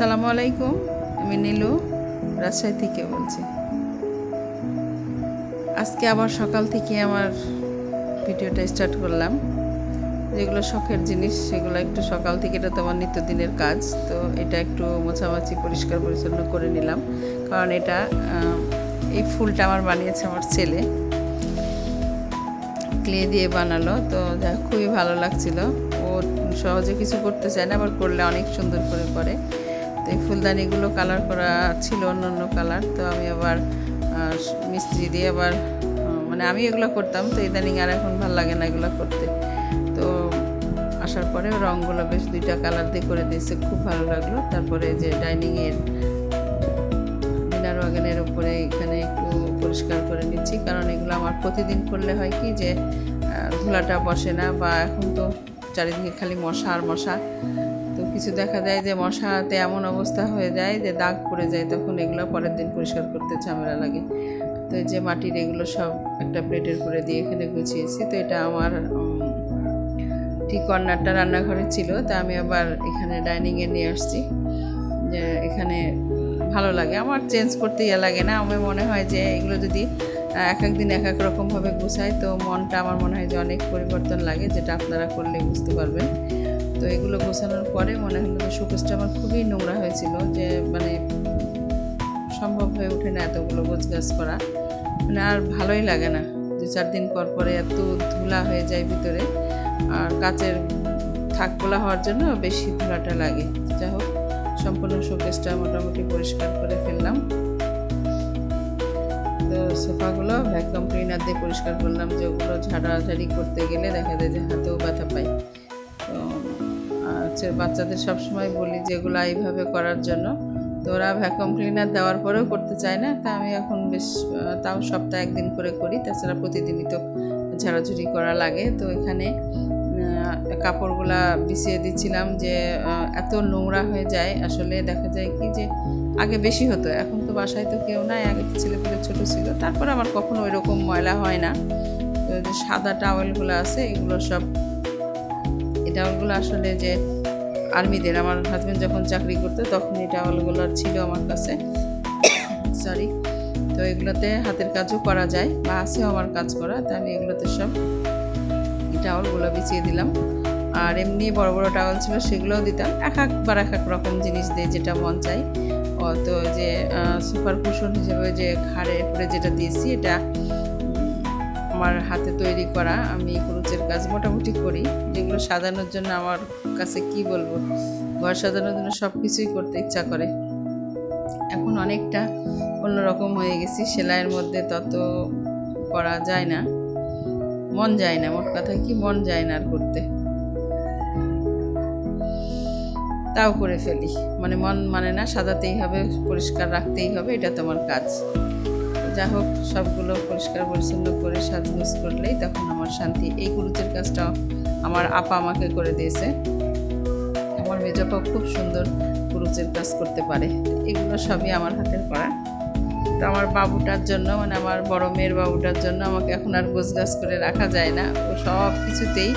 আসসালামু আলাইকুম, আমি নীলু, রাজশাহী থেকে বলছি। আজকে আবার সকাল থেকে আমার ভিডিওটা স্টার্ট করলাম। যেগুলো শখের জিনিস, সেগুলো একটু সকাল থেকে এটা তোমার নিত্যদিনের কাজ, তো এটা একটু মোছামাছি পরিষ্কার পরিচ্ছন্ন করে নিলাম। কারণ এটা এই ফুলটা আমার বানিয়েছে আমার ছেলে। ক্লে দিয়ে বানালো, তো খুবই ভালো লাগছিল। ও সহজে কিছু করতে চায় না, আবার করলে অনেক সুন্দর করে করে। এই ফুলদানিগুলো কালার করা ছিল অন্য অন্য কালার তো আমি আবার মিস্ত্রি দিয়ে আবার মানে আমি এগুলো করতাম, তো ইদানিং আর এখন ভালো লাগে না এগুলো করতে। তো আসার পরে রঙগুলো বেশ দুইটা কালার দিয়ে করে দিয়েছে, খুব ভালো লাগল। তারপরে যে ডাইনিংয়ের ডিনার ওয়াগনের উপরে এখানে একটু পরিষ্কার করে নিচ্ছি, কারণ এগুলো আমার প্রতিদিন করলে হয় কি যে ধুলাটা বসে না, বা এখন তো চারিদিকে খালি মশা আর মশা। কিছু দেখা যায় যে মশাতে এমন অবস্থা হয়ে যায় যে দাগ পড়ে যায়, তখন এগুলো পরের দিন পরিষ্কার করতে ঝামেলা লাগে। তো যে মাটির এগুলো সব একটা প্লেটের করে দিয়ে এখানে গুছিয়েছি। তো এটা আমার ঠিক কর্নারটা রান্নাঘরে ছিল, তা আমি আবার এখানে ডাইনিংয়ে নিয়ে আসছি। যে এখানে ভালো লাগে। আমার চেঞ্জ করতে ইয়ে লাগে না। আমার মনে হয় যে এগুলো যদি এক এক দিন এক এক রকমভাবে গুছাই, তো মনটা আমার মনে হয় যে অনেক পরিবর্তন লাগে, যেটা আপনারা করলে বুঝতে পারবেন। তো এগুলো গোছানোর পরে মনে হলো যে শোকেসটা আমার খুবই নোংরা হয়েছিল, যে মানে সম্ভব হয়ে ওঠে না এতগুলো গোছ গাছ করা। মানে আর ভালোই লাগে না, দু চার দিন পর পরে এত ধুলা হয়ে যায় ভিতরে। আর কাচের থাকগুলা হওয়ার জন্য বেশি ধুলাটা লাগে। যাই হোক, সম্পূর্ণ শোকেসটা মোটামুটি পরিষ্কার করে ফেললাম। তো সোফাগুলো ভ্যাকুয়াম ক্লিনার দিয়ে পরিষ্কার করলাম, যে ওগুলো ঝাড়াঝাড়ি করতে গেলে দেখা যায় যে হাতেও ব্যথা তো বাচ্চাদের সবসময় বলি যেগুলো এইভাবে করার জন্য। তো ওরা ভ্যাকুয়াম ক্লিনার দেওয়ার পরেও করতে চায় না, তা আমি এখন বেশ তাও সপ্তাহে একদিন করে করি, তাছাড়া প্রতিদিনই তো ঝাড়াঝুড়ি করা লাগে। তো এখানে কাপড়গুলা বিছিয়ে দিচ্ছিলাম যে এত নোংরা হয়ে যায়। আসলে দেখা যায় কি যে, আগে বেশি হতো, এখন তো বাসায় তো কেউ নাই, আগে ছেলেপুলে ছোটো ছিল। তারপর আমার কখনো ওই রকম ময়লা হয় না। সাদা টাওয়েলগুলো আছে, এগুলো সব, এই টাওয়েলগুলো আসলে যে আর্মিদের। আমার হাজব্যান্ড যখন চাকরি করতো, তখন এই টাওয়েলগুলো ছিল আমার কাছে। সরি তো এগুলোতে হাতের কাজও করা যায়, বা আছেও আমার কাজ করা, তা আমি এগুলোতে সব টাওয়ালগুলো বিছিয়ে দিলাম। আর এমনি বড় বড় টাওয়াল ছিল, সেগুলোও দিতাম। এক একবার এক এক রকম জিনিস দিয়ে, যেটা মন চাই তো যে সুপার কুশন হিসেবে যে ঘাড়ে করে যেটা দিয়েছি, এটা আমার হাতে তৈরি করা আমি কুরুচের কাজ মোটামুটি করি, যেগুলো সাজানোর জন্য আমার কাছে কি বলব, ঘর সাজানোর জন্য সব কিছুই করতে ইচ্ছা করে। এখন অনেকটা অন্যরকম হয়ে গেছি, সেলাইয়ের মধ্যে তত করা যায় না, মন যায় না, মোট কথা কি মন যায় না আর করতে। তাও করে ফেলি মানে মন মানে না, সাজাতেই হবে, পরিষ্কার রাখতেই হবে, এটা তোমার কাজ। যা হোক, সবগুলো পরিষ্কার পরিচ্ছন্ন করে সাজগোজ করলেই তখন আমার শান্তি। এই গুরুত্বের কাজটা আমার আপা আমাকে করে দিয়েছে। আমার মেজাপাও খুব সুন্দর কুরুচের কাজ করতে পারে। এগুলো সবই আমার হাতের করা। তো আমার বাবুটার জন্য মানে আমার বড় মেয়ের বাবুটার জন্য আমাকে এখন আর গোছগাছ করে রাখা যায় না। ও সব কিছুতেই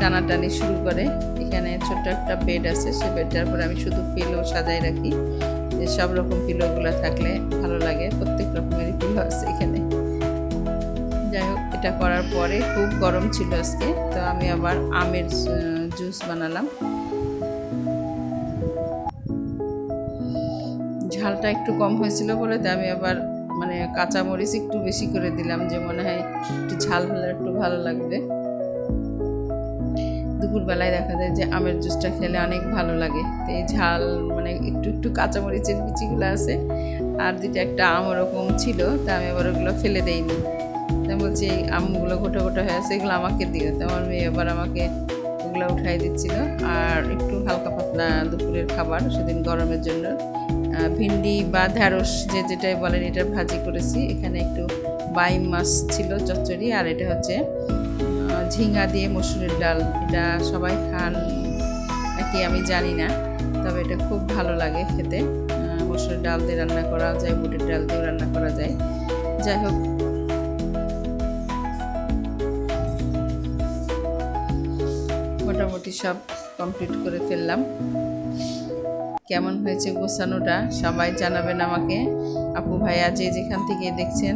টানাটানি শুরু করে। এখানে ছোট্ট একটা বেড আছে, সে বেডটার পরে আমি শুধু পিলো সাজাই রাখি। যে সব রকম পিলোগুলো থাকলে ভালো লাগে। আছে এখানে। যাই হোক, এটা করার পরে খুব গরম ছিল আজকে, তো আমি আবার আমের জুস বানালাম। ঝালটা একটু কম হয়েছিল বলে, তো আমি আবার মানে কাঁচামরিচ একটু বেশি করে দিলাম যে মনে হয় একটু ঝাল হলে একটু ভালো লাগবে। দুপুরবেলায় দেখা যায় যে আমের জুসটা খেলে অনেক ভালো লাগে। তো এই ঝাল মানে একটু একটু কাঁচামরিচের বিচিগুলো আছে। আর দুটো একটা আম ওরকম ছিল, তা আমি আবার ওগুলো ফেলে দেইনি। তাই বলছি, এই আমগুলো গোটা গোটা হয়ে আছে, এগুলো আমাকে দিও। তো আমার মেয়ে আবার আমাকে ওগুলো উঠাই দিচ্ছিল। আর একটু হালকা পাতলা দুপুরের খাবার, সেদিন গরমের জন্য। ভিন্ডি বা ঢ্যাঁড়স যে যেটাই বলেন এটা ভাজি করেছি। এখানে একটু বাইম মাছ ছিল, চচ্চড়ি, আর এটা হচ্ছে ঝিঙ্গা দিয়ে মসুরের ডাল, এটা সবাই খান নাকি আমি জানি না, তবে এটা খুব ভালো লাগে খেতে। মসুরের ডাল দিয়ে রান্না করা যায়, বুটের ডাল দিয়েও রান্না করা যায়। যাই হোক। মোটামুটি সব কমপ্লিট করে ফেললাম। কেমন হয়েছে গোছানোটা সবাই জানাবেন আমাকে। আপু ভাইয়া যে যেখান থেকে দেখছেন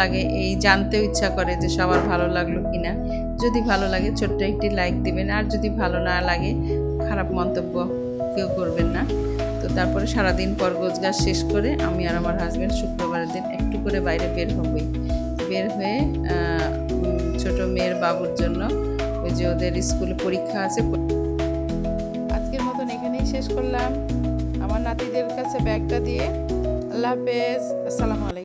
লাগে, এই জানতেও ইচ্ছা করে যে সবার ভালো লাগল কিনা। যদি ভালো লাগে, ছোট্ট একটি লাইক দিবেন, আর যদি ভালো না লাগে, খারাপ মন্তব্য কেউ করবেন না। তো তারপরে সারাদিন পর গোছগাছ শেষ করে আমি আর আমার হাজব্যান্ড শুক্রবারের দিন একটু করে বাইরে বের হবই। বের হয়ে ছোট মেয়ের বাবুর জন্য ওই যে ওদের স্কুলে পরীক্ষা আছে আজকের মতন এখানেই শেষ করলাম। আমার নাতিদের কাছে ব্যাগটা দিয়ে আল্লাহ হাফেজ। আসসালামু আলাইকুম।